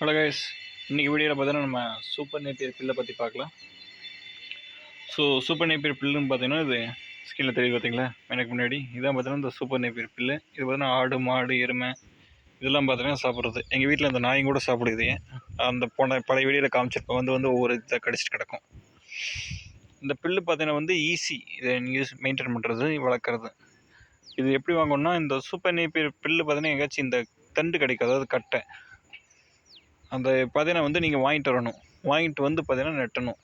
Hello guys இன்றைக்கி வீடியோவில் பார்த்தீங்கன்னா நம்ம சூப்பர் நேப்பியர் பில்லை பற்றி பார்க்கலாம். ஸோ சூப்பர் நேப்பியர் பில்லுன்னு பார்த்தீங்கன்னா இது ஸ்கில்ல தெரியுது பார்த்தீங்களா? எனக்கு முன்னாடி. இதான் பார்த்தீங்கன்னா இந்த சூப்பர் நேப்பியர் பில்லு இது பார்த்தீங்கன்னா ஆடு மாடு எருமை இதெல்லாம் பார்த்தீங்கன்னா சாப்பிட்றது. எங்கள் வீட்டில் அந்த நாயும் கூட சாப்பிடுது அந்த போன பழைய வீடியோவில் காமிச்சிருப்போம் வந்து வந்து ஒவ்வொரு இதை கடிச்சிட்டு கிடக்கும். இந்த பில்லு பார்த்தீங்கன்னா வந்து ஈஸி இதை யூஸ் மெயின்டைன் பண்ணுறது வளர்க்குறது. இது எப்படி வாங்கணும்னா இந்த சூப்பர் நேப்பியர் பில்லு பார்த்தீங்கன்னா எங்கேயாச்சும் இந்த தண்டு கிடைக்கும் அதாவது கட்டை. அந்த பார்த்தீங்கன்னா வந்து நீங்கள் வாங்கிட்டு வரணும். வாங்கிட்டு வந்து பார்த்தீங்கன்னா நெட்டணும்.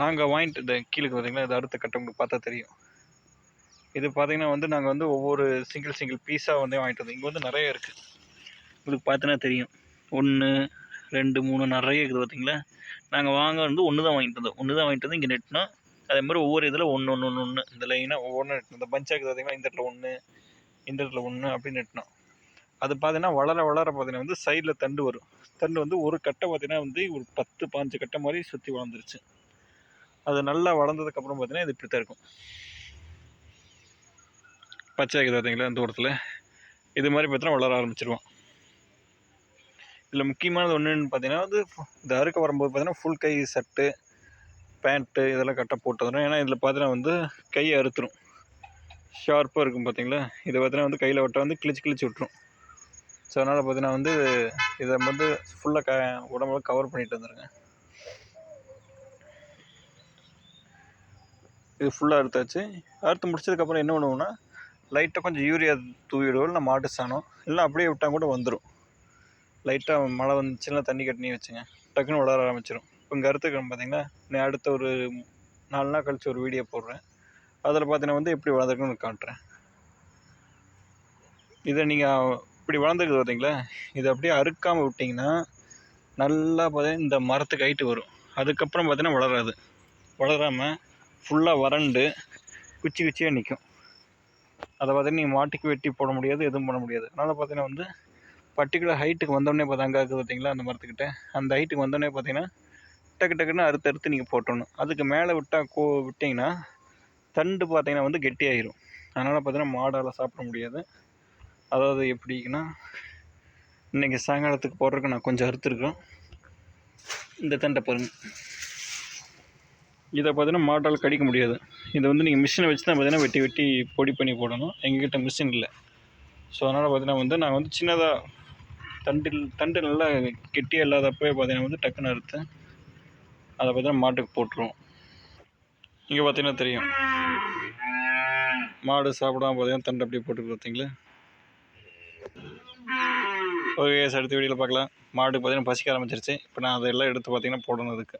நாங்கள் வாங்கிட்டு இந்த கீழே பார்த்தீங்கன்னா இது அடுத்த கட்டம் உங்களுக்கு பார்த்தா தெரியும். இது பார்த்தீங்கன்னா வந்து நாங்கள் வந்து ஒவ்வொரு சிங்கிள் சிங்கிள் பீஸாக வந்து வாங்கிட்டு வந்தோம். இங்கே வந்து நிறைய இருக்குது உங்களுக்கு பார்த்தீங்கன்னா தெரியும். ஒன்று ரெண்டு மூணு நிறைய இருக்குது பார்த்தீங்களா நாங்கள் வாங்க வந்து ஒன்று தான் வாங்கிட்டு வந்தோம். ஒன்று தான் வாங்கிட்டு வந்து இங்கே நெட்டினோம் அதே மாதிரி ஒவ்வொரு இதில் ஒன்று ஒன்று ஒன்று ஒன்று இந்த லைனாக ஒவ்வொன்று நெட்டணும் இந்த பஞ்சாக இருக்குது பார்த்தீங்கன்னா இந்த இடத்துல ஒன்று இந்த இடத்துல ஒன்று அப்படி நெட்டினோம். அது பார்த்தீங்கன்னா வளர வளர பார்த்தீங்கன்னா வந்து சைடில் தண்டு வரும். தண்டு வந்து ஒரு கட்டை பார்த்தீங்கன்னா வந்து ஒரு பத்து பாஞ்சு கட்டை மாதிரி சுற்றி வளர்ந்துருச்சு. அது நல்லா வளர்ந்ததுக்கப்புறம் பார்த்தீங்கன்னா இது இப்படி தான் இருக்கும். பச்சை இருக்குது பார்த்தீங்களா இந்த தூரத்தில் இது மாதிரி பார்த்தீங்கன்னா வளர ஆரம்பிச்சிருவோம். இதில் முக்கியமானது ஒன்றுன்னு பார்த்தீங்கன்னா வந்து இந்த அறுக்க வரும்போது பார்த்தீங்கன்னா ஃபுல் கை சட்டு பேண்ட்டு இதெல்லாம் கட்டை போட்டு வந்துடும் ஏன்னா இதில் பார்த்தீங்கன்னா வந்து கையை அறுத்துரும். ஷார்ப்பாக இருக்கும் பார்த்தீங்களா இதை பார்த்தீங்கன்னா வந்து கையில் விட்டால் வந்து கிழிச்சு கிழிச்சு விட்ரும் ஸோ அதனால் பார்த்தீங்கன்னா வந்து இதை வந்து ஃபுல்லாக க உடம்புல கவர் பண்ணிட்டு வந்துடுங்க இது ஃபுல்லாக அறுத்தாச்சு அறுத்து முடிச்சதுக்கப்புறம் என்ன பண்ணுவோம்னா லைட்டாக கொஞ்சம் யூரியா தூவிடுவோம் இல்லை மாட்டு சாணம். இல்லை அப்படியே விட்டால் கூட வந்துடும் லைட்டாக மழை வந்துச்சுன்னா தண்ணி கட்டினி வச்சுங்க. டக்குன்னு வளர ஆரம்பிச்சிடும் இப்போ இங்கே அறுத்துக்கிறோம் பார்த்தீங்கன்னா நான் அடுத்த ஒரு நாலு நாள் கழிச்சு ஒரு வீடியோ போடுறேன். அதில் பார்த்தீங்கன்னா வந்து எப்படி வளர்ந்துருக்குன்னு காட்டுறேன் இதை நீங்கள் இப்படி வளர்ந்துருக்குது பார்த்தீங்களா இது அப்படியே அறுக்காமல் விட்டிங்கன்னா நல்லா பார்த்தீங்கன்னா இந்த மரத்துக்கு ஹைட்டு வரும். அதுக்கப்புறம் பார்த்தீங்கன்னா வளராது. வளராமல் ஃபுல்லாக வறண்டு குச்சி குச்சியாக நிற்கும் அதை பார்த்தீங்கன்னா நீங்கள் மாட்டுக்கு வெட்டி போட முடியாது எதுவும் பண்ண முடியாது. அதனால் பார்த்தீங்கன்னா வந்து பர்டிகுலர் ஹைட்டுக்கு வந்தோடனே பார்த்தா அங்கே இருக்குது பார்த்தீங்களா அந்த மரத்துக்கிட்ட? அந்த ஹைட்டுக்கு வந்தோடனே பார்த்தீங்கன்னா டக்கு டக்குன்னு அறுத்து அறுத்து நீங்கள் போட்டணும். அதுக்கு மேலே விட்டால் கோ விட்டிங்கன்னா தண்டு பார்த்தீங்கன்னா வந்து கெட்டியாயிரும். அதனால் பார்த்தீங்கன்னா மாடால் சாப்பிட முடியாது. அதாவது எப்படின்னா இன்றைக்கி சாயங்காலத்துக்கு போடுறதுக்கு நான் கொஞ்சம் அறுத்துருக்கோம் இந்த தண்டை பாருங்கள் இதை பார்த்தீங்கன்னா மாட்டால் கடிக்க முடியாது. இதை வந்து நீங்கள் மிஷினை வச்சு தான் பார்த்தீங்கன்னா வெட்டி வெட்டி பொடி பண்ணி போடணும். எங்ககிட்ட மிஷின் இல்லை. ஸோ அதனால் பார்த்தீங்கன்னா வந்து நாங்கள் வந்து சின்னதாக தண்டில் தண்டு நல்லா கெட்டியாக இல்லாதப்போ பார்த்தீங்கன்னா வந்து டக்குன்னு அறுத்து அதை பார்த்தீங்கன்னா மாட்டுக்கு போட்டுருவோம். இங்கே பார்த்தீங்கன்னா தெரியும். மாடு சாப்பிடாம பார்த்தீங்கன்னா தண்டை அப்படியே போட்டுருக்கு பார்த்தீங்களா? ஓகே அடுத்த வீடியோவில் பார்க்கலாம். மாடு பார்த்தீங்கன்னா பசிக்க ஆரம்பிச்சிருச்சு. இப்போ நான் அதெல்லாம் எடுத்து பார்த்தீங்கன்னா போடணும் அதுக்கு.